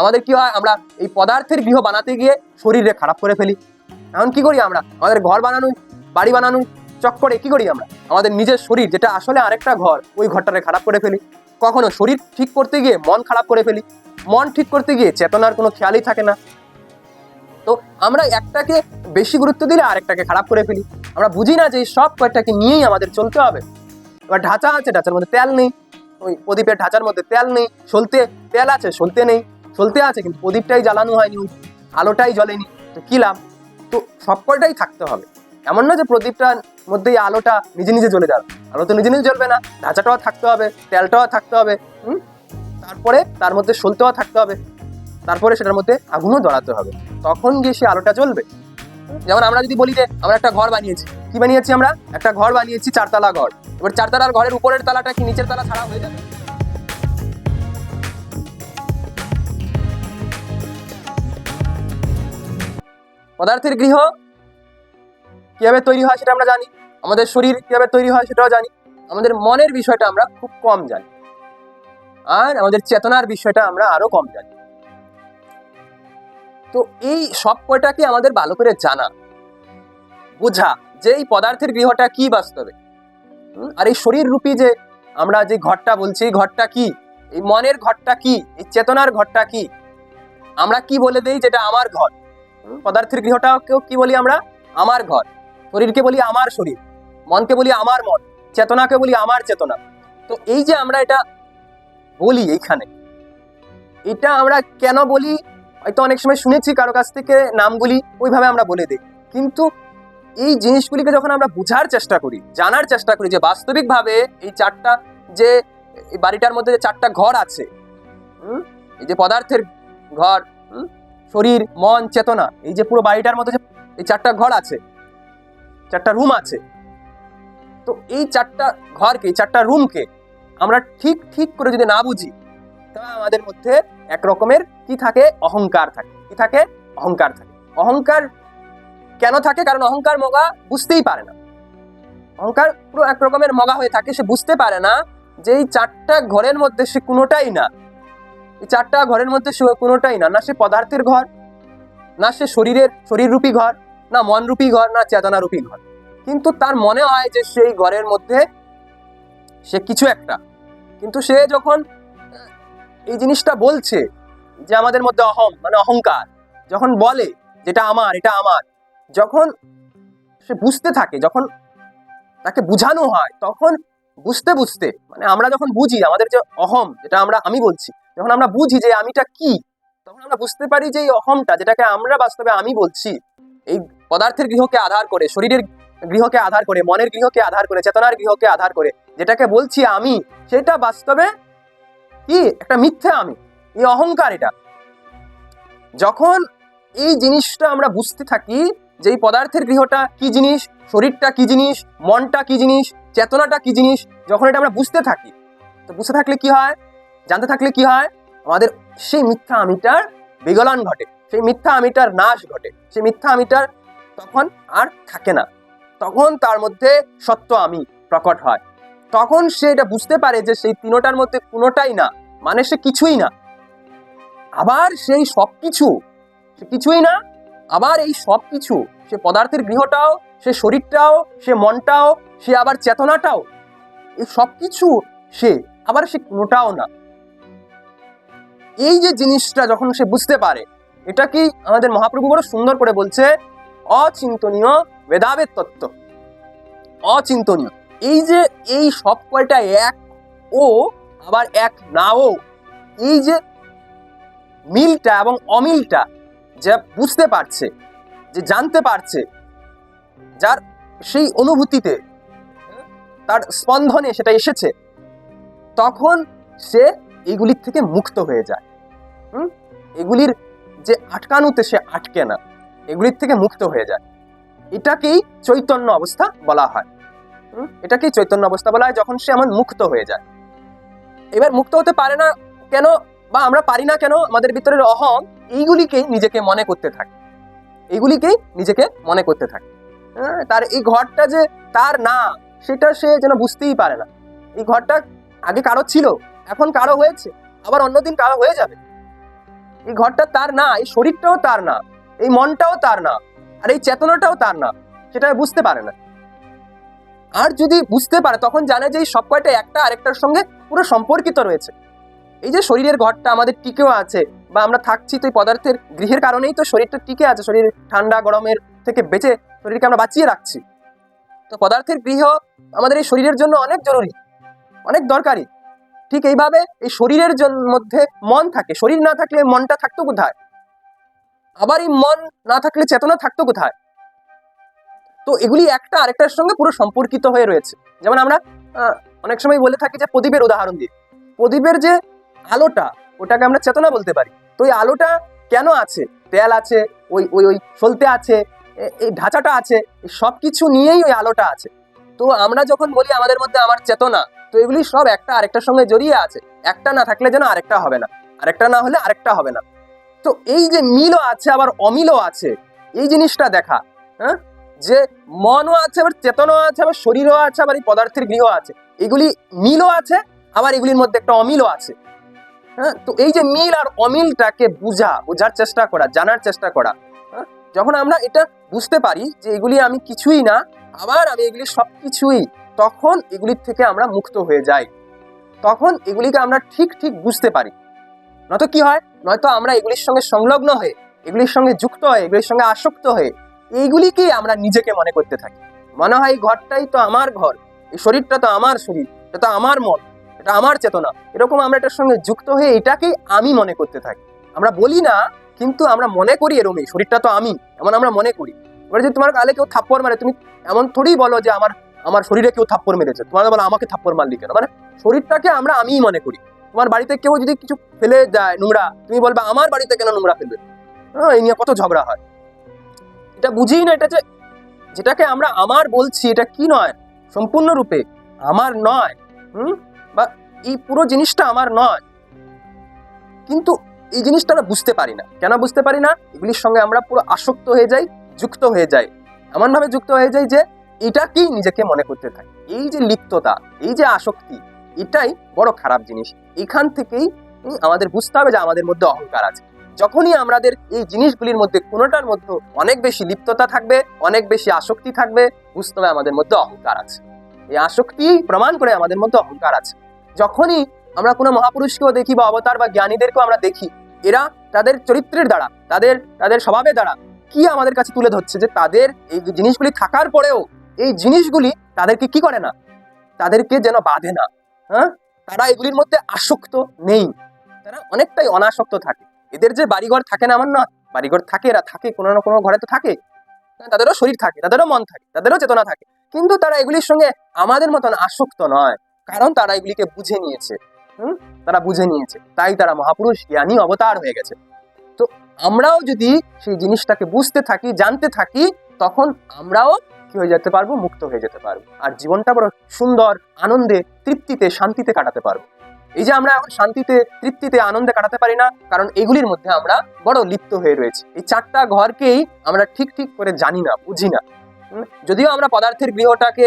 আমাদের কি হয়? আমরা এই পদার্থের গৃহ বানাতে গিয়ে শরীরে খারাপ করে ফেলি। এখন কি করি আমরা? আমাদের ঘর বানানো বাড়ি বানানো চক্করে কি করি আমরা? আমাদের নিজের শরীর, যেটা আসলে আরেকটা ঘর, ওই ঘরটারে খারাপ করে ফেলি। কখনো শরীর ঠিক করতে গিয়ে মন খারাপ করে ফেলি। মন ঠিক করতে গিয়ে চেতনার কোনো খেয়ালই থাকে না। তো আমরা একটাকে বেশি গুরুত্ব দিলে আরেকটাকে খারাপ করে ফেলি। আমরা বুঝি না যে সব কয়েকটাকে নিয়েই আমাদের চলতে হবে। এবার ঢাঁচা আছে, ঢাঁচার মধ্যে তেল নেই। ওই প্রদীপের ঢাঁচার মধ্যে তেল নেই, সলতে, তেল আছে, সলতে নেই। সলতে আছে, কিন্তু প্রদীপটাই জ্বালানো হয়নি আলোটাই জ্বলেনি, তো কি লাভ? তো সব কয়টাই থাকতে হবে। এমন না যে প্রদীপটার মধ্যেই আলোটা নিজে নিজে জ্বলে যাবে। আলো তো নিজে নিজে জ্বলবে না ঢাঁচাটাও থাকতে হবে, তেলটাও থাকতে হবে, হুম? তারপরে তার মধ্যে সলতেও থাকতে হবে, তারপরে সেটার মধ্যে আগুনও জ্বলাতে হবে। তখন গিয়ে সে আলোটা জ্বলবে। যেমন আমরা যদি বলি যে আমরা একটা ঘর বানিয়েছি, কি বানিয়েছি আমরা? একটা ঘর বানিয়েছি চারতলা ঘর। এবার চারতলার ঘরের উপরের তালাটা কি নিচের তালা ছাড়া হয়ে যাবে? পদার্থের গৃহ কীভাবে তৈরি হয় সেটা আমরা জানি। আমাদের শরীর কীভাবে তৈরি হয় সেটাও জানি। আমাদের মনের বিষয়টা আমরা খুব কম জানি। আর আমাদের চেতনার বিষয়টা আমরা আরও কম জানি। তো এই সব কয়টাকে আমাদের ভালো করে জানা, বোঝা যে এই পদার্থের গৃহটা কি বাস্তবে? আর এই শরীর রূপী যে আমরা যে ঘরটা বলছি, এই ঘরটা কি? এই মনের ঘরটা কি? এই চেতনার ঘরটা কি? আমরা কি বলে দেই যেটা আমার ঘর? পদার্থের গৃহটাকেও কি বলি আমরা? আমার ঘর। শরীরকে বলি আমার শরীর। মনকে বলি আমার মন। চেতনাকে বলি আমার চেতনা। তো এই যে আমরা এটা বলি এইখানে এটা আমরা কেন বলি? হয়তো অনেক সময় শুনেছি কারও কাছ থেকে নামগুলি ওইভাবে আমরা বলে দিই। কিন্তু এই জিনিসগুলিকে যখন আমরা বোঝার চেষ্টা করি জানার চেষ্টা করি যে বাস্তবিকভাবে এই চারটা যে বাড়িটার মধ্যে যে চারটা ঘর আছে হুম, এই যে পদার্থের ঘর শরীর, মন, চেতনা, এই যে পুরো বাড়িটার মধ্যে যে এই চারটা ঘর আছে, চারটা রুম আছে, তো এই চারটা ঘরকে চারটা রুমকে আমরা ঠিক ঠিক করে যদি না বুঝি তবে আমাদের মধ্যে এক রকমের কি থাকে? অহংকার থাকে। কি থাকে? অহংকার থাকে। অহংকার কেন থাকে? কারণ অহংকার মগা বুঝতেই পারে না। অহংকার পুরো এক রকমের মগা হয়ে থাকে, সে বুঝতে পারে না যে এই চারটা ঘরের মধ্যে সে কোনোটাই না। এই চারটা ঘরের মধ্যে কোনোটাই না। না সে পদার্থের ঘর, না সে শরীরের, শরীররূপী ঘর, না মনরূপী ঘর, না চেতনারূপী ঘর। কিন্তু তার মনে হয় যে সেই ঘরের মধ্যে সে কিছু একটা। কিন্তু সে যখন এই জিনিসটা বলছে যে আমাদের মধ্যে অহম মানে অহংকার, যখন বলে যেটা আমার, এটা আমার, যখন সে বুঝতে থাকে, যখন তাকে বুঝানো হয়, তখন বুঝতে বুঝতে মানে আমরা যখন বুঝি আমাদের যে অহম, যেটা আমরা, আমি বলছি যখন আমরা বুঝি যে আমিটা কি, তখন আমরা বুঝতে পারি যে এই অহমটা যেটাকে আমরা বাস্তবে আমি বলছি, এই পদার্থের গৃহকে আধার করে, শরীরের গৃহকে আধার করে, মনের গৃহকে আধার করে, চেতনার গৃহকে আধার করে, যেটাকে বলছি আমি, সেটা বাস্তবে কি? একটা মিথ্যা আমি, এই অহংকার এটা। যখন এই জিনিসটা আমরা বুঝতে থাকি যে এই পদার্থের গৃহটা কি জিনিস, শরীরটা কি জিনিস, মনটা কি জিনিস, চেতনাটা কি জিনিস, যখন এটা আমরা বুঝতে থাকি, তো বুঝতে থাকলে কি হয়? জানতে থাকলে কি হয়? আমাদের সেই মিথ্যা আমিটার বিগলন ঘটে, সেই মিথ্যা আমিটার নাশ ঘটে, সেই মিথ্যা আমিটার তখন আর থাকে না। তখন তার মধ্যে সত্য আমি প্রকট হয়। তখন সে এটা বুঝতে পারে যে সেই তিনোটার মধ্যে কোনোটাই না মানে সে কিছুই না। আবার সেই সব কিছু সে কিছুই না, আবার এই সব কিছু সে পদার্থের গৃহটাও, সে শরীরটাও, সে মনটাও, সে আবার চেতনাটাও, এই সব কিছু সে, আবার সে কোনোটাও না। এই যে জিনিসটা যখন সে বুঝতে পারে, এটা কি আমাদের মহাপ্রভু বড় সুন্দর করে বলছে? অচিন্তনীয় বেদাবেদ তত্ত্ব। অচিন্তনীয়। এই যে এই সব কয়টা এক ও, আবার এক নাও, এই যে মিলটা এবং অমিলটা যা বুঝতে পারছে, যে জানতে পারছে, যার সেই অনুভূতিতে, তার স্পন্দনে সেটা এসেছে, তখন সে এইগুলির থেকে মুক্ত হয়ে যায়। হুম? এগুলির যে আটকানোতে সে আটকে না এগুলির থেকে মুক্ত হয়ে যায়। এটাকেই চৈতন্য অবস্থা বলা হয়। এটাকেই চৈতন্য অবস্থা বলা হয় যখন সে আমার মুক্ত হয়ে যায়। এবার মুক্ত হতে পারে না কেন বা আমরা পারি না কেন আমাদের ভিতরের অহং এইগুলিকেই নিজেকে মনে করতে থাকে। এইগুলিকেই নিজেকে মনে করতে থাকে। হ্যাঁ, তার এই ঘরটা যে তার না সেটা সে যেন বুঝতেই পারে না। এই ঘরটা আগে কারও ছিল এখন কারও হয়েছে। আবার অন্যদিন কারও হয়ে যাবে। এই ঘরটা তার না, এই শরীরটাও তার না, এই মনটাও তার না, আর এই চেতনাটাও তার না, সেটা বুঝতে পারে না। আর যদি বুঝতে পারে, তখন জানে যে এই সব কয়টা একটা আরেকটার সঙ্গে পুরো সম্পর্কিত রয়েছে। এই যে শরীরের ঘরটা আমাদের টিকেও আছে, বা আমরা থাকছি তো এই পদার্থের গৃহের কারণেই তো শরীরটা টিকে আছে, শরীর ঠান্ডা গরমের থেকে বেঁচে শরীরকে আমরা বাঁচিয়ে রাখছি। তো পদার্থের গৃহ আমাদের এই শরীরের জন্য অনেক জরুরি, অনেক দরকারি। ঠিক এইভাবে এই শরীরের মধ্যে মন থাকে। শরীর না থাকলে মনটা থাকতো কোথায়? আবার এই মন না থাকলে চেতনা থাকতো কোথায়? তো এগুলি একটা আরেকটার সঙ্গে পুরো সম্পর্কিত হয়ে রয়েছে। যেমন আমরা অনেক সময় বলে থাকি যে প্রদীপের উদাহরণ দিয়ে। প্রদীপের যে আলোটা, ওটাকে আমরা চেতনা বলতে পারি। তো এই আলোটা কেন আছে? তেল আছে, ওই ওই ওই সলতে আছে এই ঢাঁচাটা আছে সব কিছু নিয়েই ওই আলোটা আছে। তো আমরা যখন বলি আমাদের মধ্যে আমার চেতনা তো এগুলি সব একটা আরেকটার সঙ্গে জড়িয়ে আছে। একটা না থাকলে যেন আরেকটা হবে না। আরেকটা না হলে আরেকটা হবে না। তো এই যে মিলও আছে, আবার অমিলও আছে, এই জিনিসটা দেখা হ্যাঁ? যে মনও আছে, আবার চেতনও আছে, আবার শরীরও আছে, আবার এই পদার্থের গৃহ আছে। এগুলি মিলও আছে, আবার এগুলির মধ্যে একটা অমিলও আছে। হ্যাঁ? তো এই যে মিল আর অমিলটাকে বুঝা, বোঝার চেষ্টা করা, জানার চেষ্টা করা হ্যাঁ? যখন আমরা এটা বুঝতে পারি যে এগুলি আমি কিছুই না, আবার আমি এগুলি সব কিছুই তখন এগুলির থেকে আমরা মুক্ত হয়ে যাই। তখন এগুলিকে আমরা ঠিক ঠিক বুঝতে পারি। নয়তো কি হয়? নয়তো আমরা এগুলির সঙ্গে সংলগ্ন হয়ে, এগুলির সঙ্গে যুক্ত হয়ে, এগুলির সঙ্গে আসক্ত হয়ে এইগুলিকেই আমরা নিজেকে মনে করতে থাকি। মনে হয় এই ঘরটাই তো আমার ঘর, এই শরীরটা তো আমার শরীর, এটা তো আমার মন, এটা আমার চেতনা। এরকম আমরা এটার সঙ্গে যুক্ত হয়ে এটাকেই আমি মনে করতে থাকি। আমরা বলি না, কিন্তু আমরা মনে করি এরমই শরীরটা তো আমি, এমন আমরা মনে করি। এবার যদি তোমার কালে কেউ থাপ্পড় মারে, তুমি এমন থোড়ি বলো যে আমার আমার শরীরে কেউ থাপ্পড় মেরেছে। তোমার বলো আমাকে থাপ্পড় মারলি কেন? মানে শরীরটাকে আমরা আমিই মনে করি। তোমার বাড়িতে কেউ যদি কিছু ফেলে যায় নোংরা তুমি বলবে আমার বাড়িতে কেন নোংরা ফেলবে? হ্যাঁ, এই নিয়ে কত ঝগড়া হয়। এটা বুঝিই না এটা যে যেটাকে আমরা আমার বলছি এটা কি নয়? সম্পূর্ণরূপে আমার নয়। হুম? বা এই পুরো জিনিসটা আমার নয়। কিন্তু এই জিনিসটা আমরা বুঝতে পারি না। কেন বুঝতে পারি না? এগুলির সঙ্গে আমরা পুরো আসক্ত হয়ে যাই যুক্ত হয়ে যাই। এমনভাবে যুক্ত হয়ে যাই যে এটাকেই নিজেকে মনে করতে থাকি। এই যে লিপ্ততা, এই যে আসক্তি, এটাই বড় খারাপ জিনিস। এখান থেকেই আমাদের বুঝতে হবে যে আমাদের মধ্যে অহংকার আছে। যখনই আমাদের এই জিনিসগুলির মধ্যে কোনোটার মধ্যে অনেক বেশি লিপ্ততা থাকবে, অনেক বেশি আসক্তি থাকবে, বুঝতে হবে আমাদের মধ্যে অহংকার আছে। এই আসক্তি প্রমাণ করে আমাদের মধ্যে অহংকার আছে। যখনই আমরা কোনো মহাপুরুষকেও দেখি বা অবতার বা জ্ঞানীদেরকেও আমরা দেখি, এরা তাদের চরিত্রের দ্বারা, তাদের তাদের স্বভাবের দ্বারা কি আমাদের কাছে তুলে ধরছে যে তাদের এই জিনিসগুলি থাকার পরেও এই জিনিসগুলি তাদেরকে কি করে না? তাদেরকে যেন বাঁধে না। হ্যাঁ? তারা এগুলির মধ্যে আসক্ত নেই। তারা অনেকটাই অনাসক্ত থাকে। এদের যে বাড়িঘর থাকে না আমার না বাড়িঘর থাকে এরা থাকে কোনো না কোনো ঘরে তো থাকে। হ্যাঁ, তাদেরও শরীর থাকে তাদেরও মন থাকে তাদেরও চেতনা থাকে। কিন্তু তারা এগুলির সঙ্গে আমাদের মতন আসক্ত নয় কারণ তারা এগুলিকে বুঝে নিয়েছে। হুম? তারা বুঝে নিয়েছে। তাই তারা মহাপুরুষ জ্ঞানী অবতার হয়ে গেছে। আমরাও যদি সেই জিনিসটাকে বুঝতে থাকি, জানতে থাকি, তখন আমরাও কি হয়ে যেতে পারব? মুক্ত হয়ে যেতে পারব। আর জীবনটা বড় সুন্দর, আনন্দে, তৃপ্তিতে, শান্তিতে কাটাতে পারব। এই যে আমরা এখন শান্তিতে, তৃপ্তিতে, আনন্দে কাটাতে পারি না, কারণ এগুলির মধ্যে আমরা বড় লিপ্ত হয়ে রয়েছি। এই চারটা ঘরকেই আমরা ঠিক ঠিক করে জানি না, বুঝি না। যদিও আমরা পদার্থের গৃহটাকে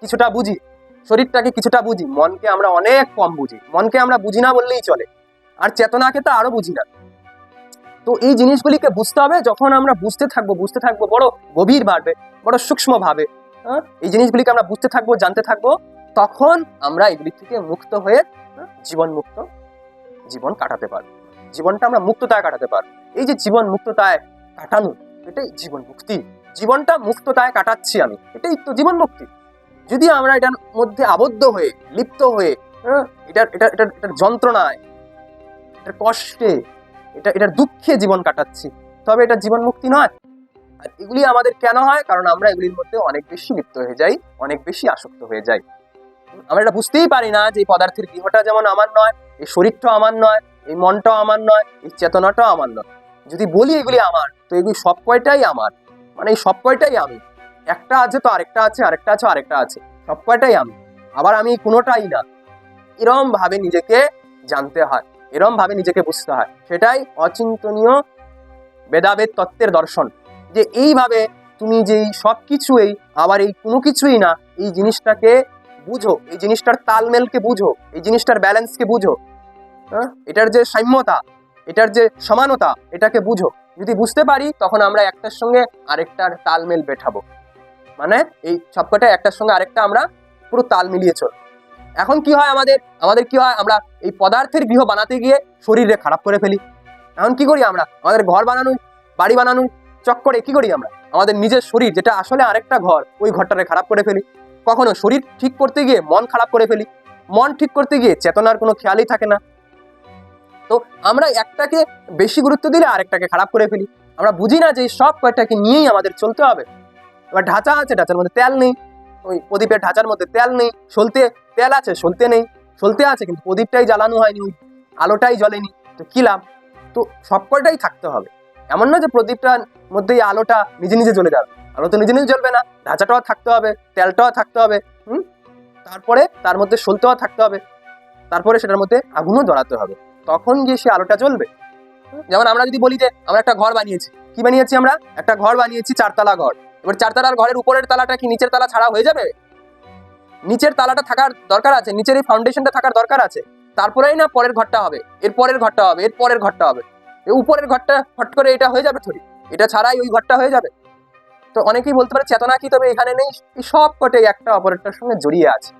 কিছুটা বুঝি, শরীরটাকে কিছুটা বুঝি, মনকে আমরা অনেক কম বুঝি। মনকে আমরা বুঝি না বললেই চলে। আর চেতনাকে তো আরও বুঝি না। তো এই জিনিসগুলিকে বুঝতে হবে যখন আমরা বুঝতে থাকব বুঝতে থাকব বড় গভীর ভাবে বড় সূক্ষ্ম ভাবে হ্যাঁ? এই জিনিসগুলিকে আমরা বুঝতে থাকব জানতে থাকব তখন আমরা এগুলি থেকে মুক্ত হয়ে হ্যাঁ, জীবন মুক্ত জীবন কাটাতে পারব। জীবনটা আমরা মুক্ততায় কাটাতে পারব। এই যে জীবন মুক্ততায় কাটানো এটাই জীবন মুক্তি। জীবনটা মুক্ততায় কাটাচ্ছি আমি এটাই তো জীবন মুক্তি। যদি আমরা এটার মধ্যে আবদ্ধ হয়ে লিপ্ত হয়ে হ্যাঁ, এটার এটা এটার এটার যন্ত্রণায় এটার কষ্টে এটা, এটার দুঃখে জীবন কাটাচ্ছি। তবে এটা জীবন মুক্তি নয়। আর এগুলি আমাদের কেন হয়? কারণ আমরা এগুলির মধ্যে অনেক বেশি লিপ্ত হয়ে যাই, অনেক বেশি আসক্ত হয়ে যাই। আমরা এটা বুঝতেই পারি না যে পদার্থের গৃহটা যেমন আমার নয়, এই শরীরটাও আমার নয়, এই মনটাও আমার নয়, এই চেতনাটাও আমার নয়। যদি বলি এগুলি আমার, তো এগুলি সব কয়টাই আমার। মানে এই সব কয়টাই আমি। একটা আছে তো আরেকটা আছে আরেকটা আছে আরেকটা আছে। সব কয়টাই আমি। আবার আমি কোনোটাই না। এরম ভাবে নিজেকে জানতে হয়। এরম ভাবে নিজেকে বুঝতে হয়। সেটাই অচিন্তনীয় বেদাবেদ তত্ত্বের দর্শন। যে এইভাবে তুমি যে এই সব কিছুই আবার এই কোনো কিছুই না, এই জিনিসটাকে বুঝো, এই জিনিসটার তালমেলকে বুঝো, এই জিনিসটার ব্যালেন্সকে বুঝো। হ্যাঁ? এটার যে সাম্যতা, এটার যে সমানতা, এটাকে বুঝো। যদি বুঝতে পারি, তখন আমরা একটার সঙ্গে আরেকটার তালমেল বেঠাবো। মানে এই সবকটা একটার সঙ্গে আরেকটা আমরা পুরো তাল মিলিয়ে চল এখন কি হয় আমাদের? আমাদের কি হয়? আমরা এই পদার্থের গৃহ বানাতে গিয়ে শরীরে খারাপ করে ফেলি। এখন কি করি আমরা? আমাদের ঘর বানানোর বাড়ি বানানোর চক্করে কি করি আমরা? আমাদের নিজের শরীর, যেটা আসলে আরেকটা ঘর, ওই ঘরটারে খারাপ করে ফেলি। কখনো শরীর ঠিক করতে গিয়ে মন খারাপ করে ফেলি। মন ঠিক করতে গিয়ে চেতনার কোনো খেয়ালই থাকে না। তো আমরা একটাকে বেশি গুরুত্ব দিলে আরেকটাকে খারাপ করে ফেলি। আমরা বুঝি না যে সব কয়টাকে নিয়েই আমাদের চলতে হবে। এবার ঢাঁচা আছে, ঢাঁচার মধ্যে তেল নেই। ওই প্রদীপের ঢাঁচার মধ্যে তেল নেই, সলতে তেল আছে, সলতে নেই, সলতে আছে, কিন্তু প্রদীপটাই জ্বালানো হয়নি, ওই আলোটাই জ্বলেনি, তো কি লাভ? তো সব কয়টাই থাকতে হবে। এমন না যে প্রদীপটার মধ্যে এই আলোটা নিজে নিজে জ্বলে যাবে। আলো তো নিজে নিজে জ্বলবে না, ঢাঁচাটাও থাকতে হবে, তেলটাও থাকতে হবে, হুম? তারপরে তার মধ্যে সলতেও থাকতে হবে, তারপরে সেটার মধ্যে আগুনও জ্বলাতে হবে। তখন গিয়ে সে আলোটা জ্বলবে। যেমন আমরা যদি বলি যে, আমরা একটা ঘর বানিয়েছি। কি বানিয়েছি আমরা? একটা ঘর বানিয়েছি, চারতলা ঘর। এবার চারতলার ঘরের উপরের তালাটা কি নিচের তালা ছাড়া হয়ে যাবে? নিচের তালাটা থাকার দরকার আছে, নিচের এই ফাউন্ডেশনটা থাকার দরকার আছে। তারপরেই না পরের ঘরটা হবে, এর পরের ঘরটা হবে, এর পরের ঘরটা হবে। উপরের ঘরটা ফট করে এটা হয়ে যাবে থরি এটা ছাড়াই ওই ঘরটা হয়ে যাবে। তো অনেকেই বলতে পারে চেতনা কি, তবে এখানে নেই। সব কটে একটা অপরেরটার সঙ্গে জড়িয়ে আছে।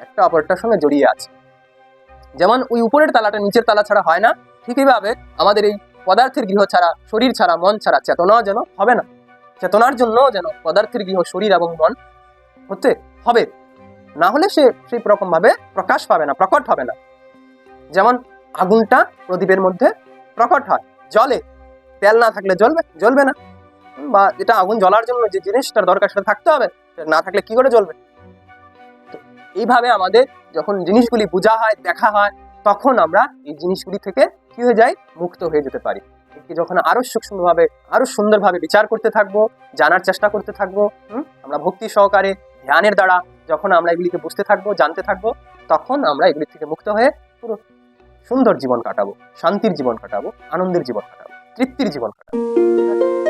একটা অপরেরটার সঙ্গে জড়িয়ে আছে। যেমন ওই উপরের তালাটা নিচের তালা ছাড়া হয় না ঠিকইভাবে আমাদের এই পদার্থের গৃহ ছাড়া, শরীর ছাড়া, মন ছাড়া চেতনাও যেন হবে না। চেতনার জন্য যেন পদার্থের গৃহ শরীর এবং মন হতে হবে। না হলে সে সেই রকম ভাবে প্রকাশ পাবে না, প্রকট হবে না। যেমন আগুনটা প্রদীপের মধ্যে প্রকট হয় জলে তেল না থাকলে জ্বলবে জ্বলবে না। বা যেটা আগুন জ্বলার জন্য যে জিনিসটার দরকার সেটা থাকতে হবে না থাকলে কি করে জ্বলবে? এইভাবে আমাদের যখন জিনিসগুলি বোঝা হয়, দেখা হয়, তখন আমরা এই জিনিসগুলি থেকে কি হয়ে যাই মুক্ত হয়ে যেতে পারি। একে যখন আরও সূক্ষ্মভাবে, আরও সুন্দরভাবে বিচার করতে থাকব, জানার চেষ্টা করতে থাকব? আমরা ভক্তি সহকারে, ধ্যানের দ্বারা যখন আমরা এগুলিকে বুঝতে থাকব, জানতে থাকব, তখন আমরা এগুলি থেকে মুক্ত হয়ে পুরো সুন্দর জীবন কাটাবো, শান্তির জীবন কাটাবো, আনন্দের জীবন কাটাবো, তৃপ্তির জীবন কাটাবো